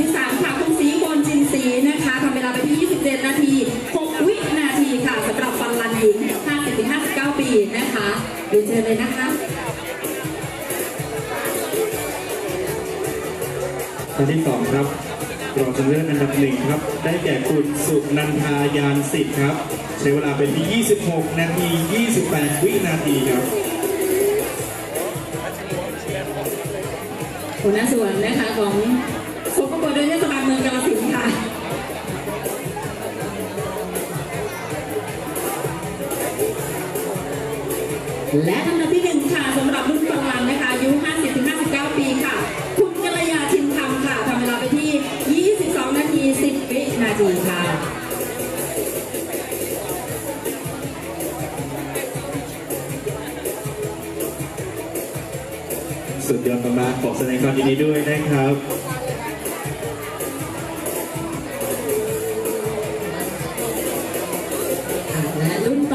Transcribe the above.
ที่3ค่ะคุณศรีกนจินศรีนะคะทำเวลาไปที่ 27 นาที 6 วินาทีค่ะสำหรับฟันลันหญิง50-59 ปีนะคะเรียนเชิญเลยนะคะท่านที่สองครับรองชนะเลิศอันดับหนึ่งครับ ได้แก่คุณสุนันทายานสิทธิ์ครับ ใช้เวลาเป็นที่ 26 นาที 28 วินาทีครับหัวหน้าส่วนนะคะของ และท่านที่หนึ่งค่ะสำหรับรุ่นกลางวันนะคะอายุ 50-59 ปีค่ะ คุณกัลยาชินคำค่ะทำเวลาไปที่ 22 นาที 10 วินาทีค่ะสุดยอดมากๆขอแสดงความยินดีด้วยนะครับ และรุ่นต่อ